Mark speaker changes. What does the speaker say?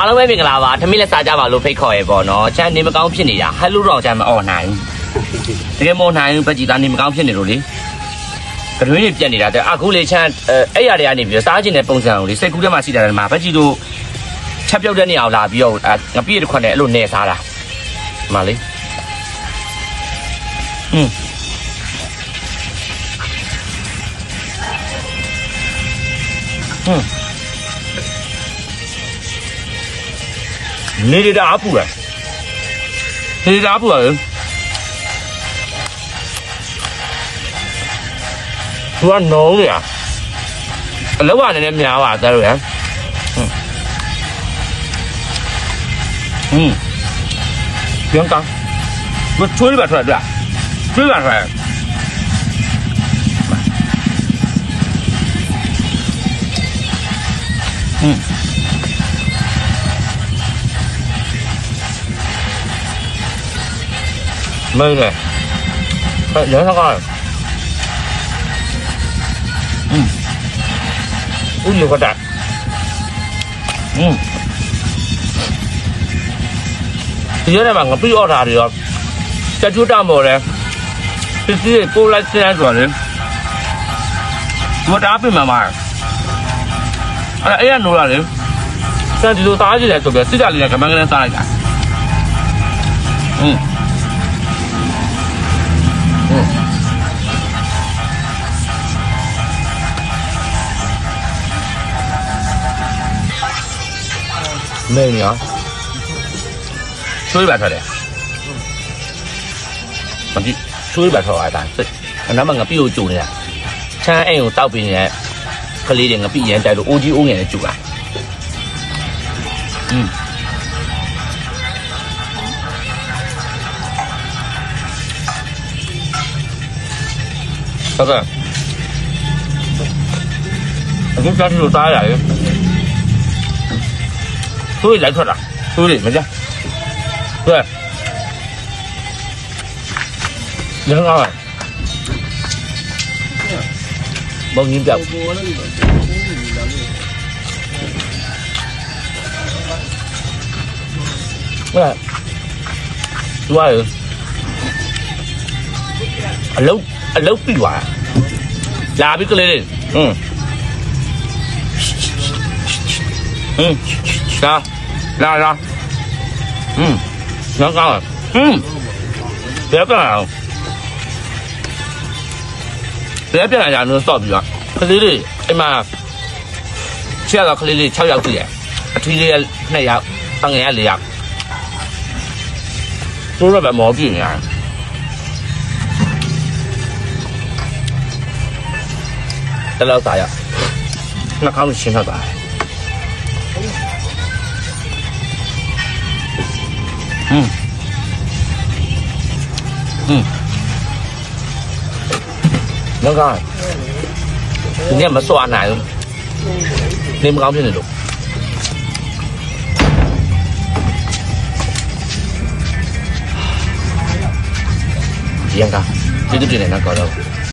Speaker 1: အားလုံးပဲမင်္ဂလာပါထမင်းလက်စားကြပါလို့ဖိတ်ခေါ်ရဲပေါ့နော်ချမ်းနေမကောင်းဖြစ်နေတာဟယ်လိုတော့ချမ်းမអော်နိုင်ဘူးတကယ်မអော်နိုင်ဘူးပကြည်သားနေမကောင်းဖြစ်နေလို့လေကရွေးနေပြက်နေတာတဲ့အခုလေချမ်းအဲ့ရတွေကနေပြီးစားခြင်းတဲ့ပုံစံကိုလေစိတ်ကူးထဲမှာရှိတယ်မှာပကြည်တို့ချက်ပြုတ်တဲ့နေအောင်လာပြီးတော့ငပြည့်တစ်ခွက်နဲ့အဲ့လိုနေစားတာဒီမှာလေอืมอืม နေရတာအပူရနေရတာအပူရသူကနောင်းနေရအလောက်ကနေလည်းများပါသားရယ်ဟင်းပြန်ကမချွေးပါထွက်တယ်ချွေးပါထွက် မိတ်တယ်ဟဲ့ရန်ကားอืมอุ้ยลูกกระดาษอืมဒီရက်ထဲမှာငပိအော်တာတွေရောချက်ချူတမော်လဲပစ္စည်းကိုလိုက်စမ်းဆိုတာလေဒီတားပြင်မှာမှာအဲ့အဲ့ရနိုးလာလေစံဒီလိုသားကြည့်တယ်ဆိုပြီးစစ်တာလေးကကမန်းကလေးစားလိုက်တာอืม နေနေရောချွေးပါထွက်တယ်မကြည့်ချွေးပါထွက်သွားတာစိတ်အနားမှာငပိကိုကြုံနေတာချမ်းအိမ်ကိုတောက်ပြီးနေတဲ့ကလေးတွေငပိရန်တိုက်လို့အိုကြီးအိုးငယ်နဲ့ကြုံတာอืมဟုတ်ကဲ့အခုကြားထလို့သားရတယ် tôi lấy thuật à tôi để mà chứ tôi nhớ ngon rồi bao nhiêu chồng Vậy. Rồi. Alo, alo pila. Là biết cái lên. Ừ. လုံးပြီးသွားလာပြီကလေးလေးอืมอืม လာလာလာอืมငါကောင်းอืมဘယ်ပြန်အောင်ဘယ်ပြန်ရအောင်စော့ပြီးတော့ကလေးလေးအိမ်မှာချရတော့ကလေးလေး6ယောက်ရှိတယ်အထီးလေး2ယောက်တငယ်4ယောက်သူတို့ပဲမော်ပြင်းရတယ်တလောက်သားရနှာခေါင်းရှင်းတော့တာ 嗯， ừ. Ừ. đúng rồi nhưng mà số ăn này luôn nên mới trên này được Yang kah? Itu này nó kau đâu?